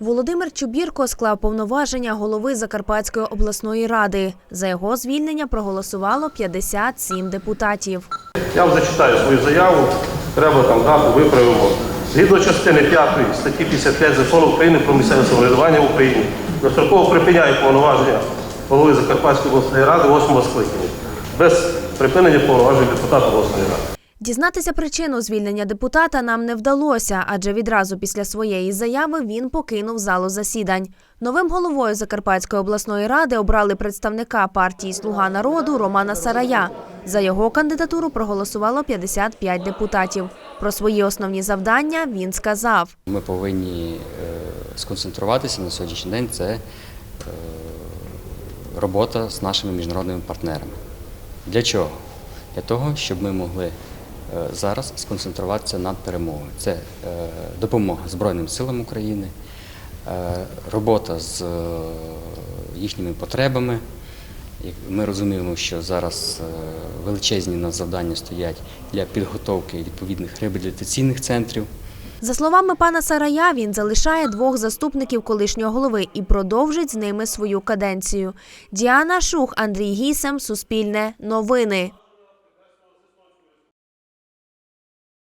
Володимир Чубірко склав повноваження голови Закарпатської обласної ради. За його звільнення проголосувало 57 депутатів. Я вам зачитаю свою заяву, треба там дату, виправимо. Згідно частини 5 статті 55 закону України про місцеве самоврядування в Україні, достроково припиняє повноваження голови Закарпатської обласної ради 8 скликання, без припинення повноважень депутата обласної ради. Дізнатися причину звільнення депутата нам не вдалося, адже відразу після своєї заяви він покинув залу засідань. Новим головою Закарпатської обласної ради обрали представника партії Слуга народу Романа Сарая. За його кандидатуру проголосувало 55 депутатів. Про свої основні завдання він сказав. Ми повинні е, сконцентруватися на сьогоднішній день. Це е, робота з нашими міжнародними партнерами. Для чого? Для того, щоб ми могли зараз сконцентруватися над перемогою. Це е, допомога Збройним силам України, е, робота з е, їхніми потребами. Ми розуміємо, що зараз е, величезні нас завдання стоять для підготовки відповідних реабілітаційних центрів. За словами пана Сарая, він залишає двох заступників колишнього голови і продовжить з ними свою каденцію. Діана Шух, Андрій Гісем, Суспільне, Новини.